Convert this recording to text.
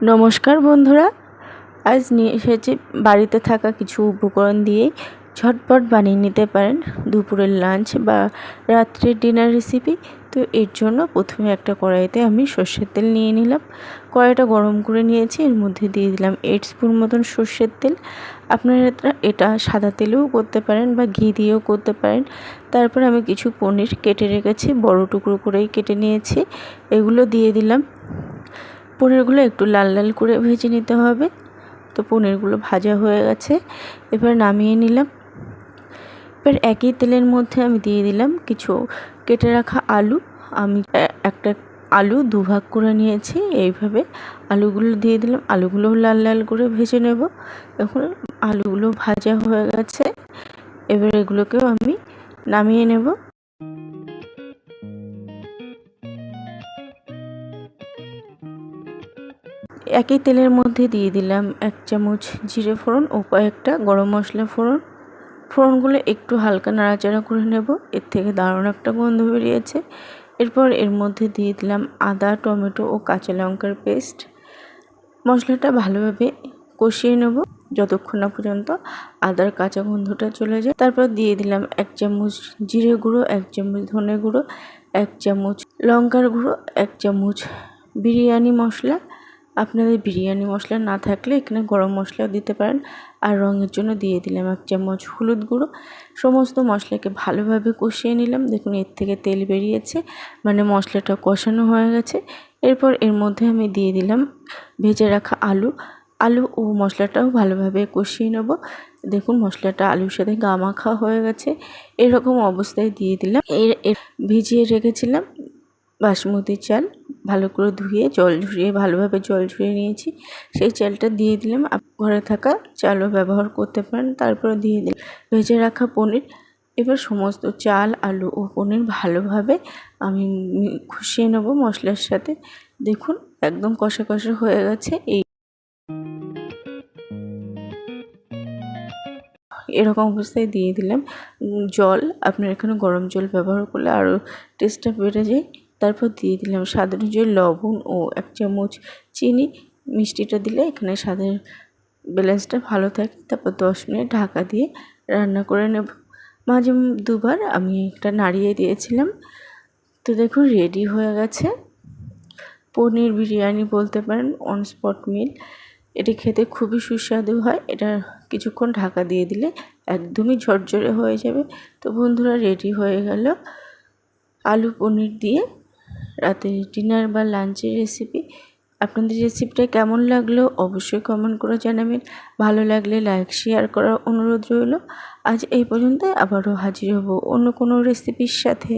নমস্কার বন্ধুরা। আজ নিয়ে এসেছি বাড়িতে থাকা কিছু উপকরণ দিয়েই ঝটপট বানিয়ে নিতে পারেন দুপুরের লাঞ্চ বা রাত্রের ডিনার রেসিপি তো এর জন্য প্রথমে একটা কড়াইতে আমি সর্ষের তেল নিয়ে নিলাম। কড়াইটা গরম করে নিয়েছি, এর মধ্যে দিয়ে দিলাম এইট স্পুন মতন সর্ষের তেল। আপনারা এটা সাদা তেলেও করতে পারেন বা ঘি দিয়েও করতে পারেন। তারপর আমি কিছু পনির কেটে রেখেছি, বড় টুকরো করেই কেটে নিয়েছি। এগুলো দিয়ে দিলাম। পনিরগুলো একটু লাল লাল করে ভেজে নিতে হবে। তো পনিরগুলো ভাজা হয়ে গেছে। এবার নামিয়ে নিলাম। এবার একই তেলের মধ্যে আমি দিয়ে দিলাম কিছু কেটে রাখা আলু। আমি একটা আলু দুভাগ করে নিয়েছি। এইভাবে আলুগুলো দিয়ে দিলাম। আলুগুলো লাল লাল করে ভেজে নেব। এখন আলুগুলো ভাজা হয়ে গেছে। এবার এগুলোকেও আমি নামিয়ে নেব। একই তেলের মধ্যে দিয়ে দিলাম এক চামচ জিরে ফোড়ন ও কয়েকটা গরম মশলা ফোড়ন। ফোড়নগুলো একটু হালকা নাড়াচাড়া করে নেব, এর থেকে দারুণ একটা গন্ধ বেরিয়েছে। এরপর এর মধ্যে দিয়ে দিলাম আদা, টমেটো ও কাঁচা লঙ্কার পেস্ট। মশলাটা ভালোভাবে কষিয়ে নেব, যতক্ষণ না পর্যন্ত আদার কাঁচা গন্ধটা চলে যায়। তারপর দিয়ে দিলাম এক চামচ জিরে গুঁড়ো, এক চামচ ধনে গুঁড়ো, এক চামচ লঙ্কার গুঁড়ো, এক চামচ বিরিয়ানি মশলা। আপনাদের বিরিয়ানি মশলা না থাকলে এখানে গরম মশলাও দিতে পারেন। আর রঙের জন্য দিয়ে দিলাম এক চামচ হলুদ গুঁড়ো। সমস্ত মশলাকে ভালোভাবে কষিয়ে নিলাম। দেখুন, এর থেকে তেল বেরিয়েছে মানে মশলাটা কষানো হয়ে গেছে। এরপর এর মধ্যে আমি দিয়ে দিলাম ভেজে রাখা আলু। আলু ও মশলাটাও ভালোভাবে কষিয়ে নেব। দেখুন, মশলাটা আলুর সাথে গামাখা হয়ে গেছে। এরকম অবস্থায় দিয়ে দিলাম। এর, ভিজিয়ে রেখেছিলাম বাসমতি চাল। ভালো করে ধুয়ে জল ঝরিয়ে, ভালোভাবে জল ঝরিয়ে নিয়েছি। সেই চালটা দিয়ে দিলাম। ঘরে থাকা চালও ব্যবহার করতে পারেন। তারপরে দিয়ে দিলাম ভেজে রাখা পনির। এবার সমস্ত চাল, আলু ও পনির ভালোভাবে আমি খুশিয়ে নেব মশলার সাথে। দেখুন, একদম কষা কষা হয়ে গেছে। এই এরকম অবস্থায় দিয়ে দিলাম। জল, আপনার এখানে গরম জল ব্যবহার করলে আরও টেস্টটা বেড়ে যায়। তারপর দিয়ে দিলাম স্বাদ অনুযায়ী লবণ ও এক চামচ চিনি। মিষ্টিটা দিলে এখানে স্বাদের ব্যালেন্সটা ভালো থাকে। তারপর দশ মিনিট ঢাকা দিয়ে রান্না করে নেব। মাঝে দুবার আমি একটা নাড়িয়ে দিয়েছিলাম। তো দেখুন রেডি হয়ে গেছে। পনির বিরিয়ানি বলতে পারেন অন স্পট মিল এটি খেতে খুবই সুস্বাদু হয়। এটা কিছুক্ষণ ঢাকা দিয়ে দিলে একদমই ঝরঝরে হয়ে যাবে। তো বন্ধুরা রেডি হয়ে গেল। আলু পনির দিয়ে রাতের ডিনার বা লাঞ্চের রেসিপি আপনাদের রেসিপিটা কেমন লাগল অবশ্যই কমেন্ট করে জানাবেন। ভালো লাগলে লাইক শেয়ার করার অনুরোধ রইল। আজ এই পর্যন্ত আবারও হাজির হব অন্য কোনো রেসিপির সাথে।